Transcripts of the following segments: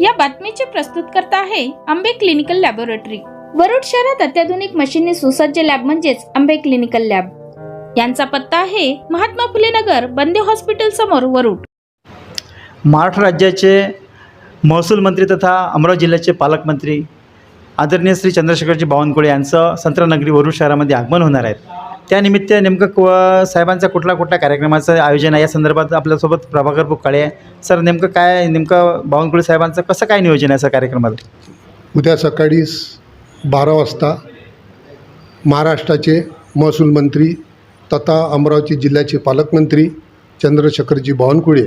या बातमीचे प्रस्तुतकर्ता आहे आंबे क्लिनिकल लॅबोरेटरी. वरुड शहरात अत्याधुनिक मशीनने सुसज्ज लॅब म्हणजेच आंबे क्लिनिकल लॅब. यांचा पत्ता आहे महात्मा फुले नगर बंदे हॉस्पिटल समोर वरुड. महाराष्ट्र राज्याचे महसूल मंत्री तथा अमरावती जिल्ह्याचे पालकमंत्री आदरणीय श्री चंद्रशेखरजी बावनकुळे यांचं संत्रनगरी वरुड शहरामध्ये आगमन होणार आहे. त्यानिमित्त नेमकं क साहेबांचा कुठला कुठला कार्यक्रमाचं आयोजन आहे? या संदर्भात आपल्यासोबत प्रभाकर बुकाळे आहे. सर नेमकं काय नेमकं बावनकुळे साहेबांचं कसं काय नियोजन आहे सर कार्यक्रमात उद्या सकाळी बारा वाजता महाराष्ट्राचे महसूल मंत्री तथा अमरावती जिल्ह्याचे पालकमंत्री चंद्रशेखरजी बावनकुळे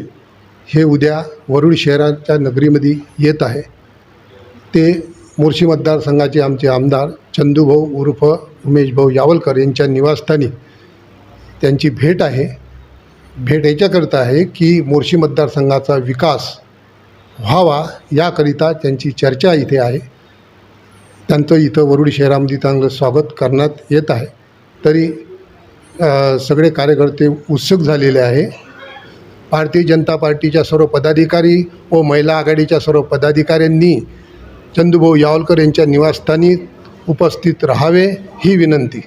हे उद्या वरुड शहराच्या नगरीमध्ये येत आहे. ते मोर्शी मतदारसंघाचे आमचे आमदार चंदूभाऊ उर्फ उमेशभाऊ यावलकर यांच्या निवासस्थानी त्यांची भेट आहे. भेट याच्याकरिता आहे की मोर्शी मतदारसंघाचा विकास व्हावा याकरिता त्यांची चर्चा इथे आहे. त्यांचं इथं वरुड शहरामध्ये चांगलं स्वागत करण्यात येत आहे. तरी सगळे कार्यकर्ते उत्सुक झालेले आहे. भारतीय जनता पार्टीच्या सर्व पदाधिकारी व महिला आघाडीच्या सर्व पदाधिकाऱ्यांनी चंदूभाऊ यावलकर यांच्या निवासस्थानी उपस्थित राहावे ही विनंती.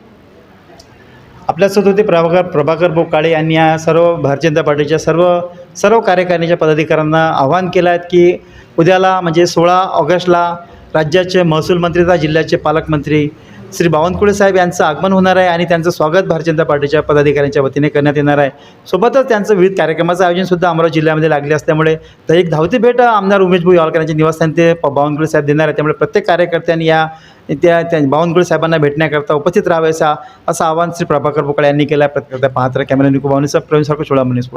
आपल्यासोबत होते प्रभाकर प्रभाकर बोकाळे यांनी या सर्व भारतीय जनता पार्टीच्या सर्व सर्व कार्यकारिणीच्या पदाधिकाऱ्यांना आवाहन केलं आहे की उद्याला म्हणजे सोळा ऑगस्टला राज्याचे महसूल मंत्री तथा जिल्ह्याचे पालकमंत्री श्री बावनकुळे साहेब यांचं आगमन होणार आहे आणि त्यांचं स्वागत भारतीय जनता पार्टीच्या पदाधिकाऱ्यांच्या वतीने करण्यात येणार आहे. सोबतच त्यांचं विविध कार्यक्रमाचं आयोजनसुद्धा अमरावती जिल्ह्यामध्ये लागले असल्यामुळे तर एक धावती भेट आमदार उमेशभाऊ यावलकर यांच्या निवासस्थानी ते बावनकुळे साहेब देणार आहे. त्यामुळे प्रत्येक कार्यकर्त्यांनी या त्या त्या बावनकुळे साहेबांना भेटण्याकरता उपस्थित राहावे असा असं आवाहन श्री प्रभाकर बोकाळे यांनी केलं आहे. प्रत्येक पाहत कॅमेरा निको बावनीचा प्रवीण सारखं सोळा मनीस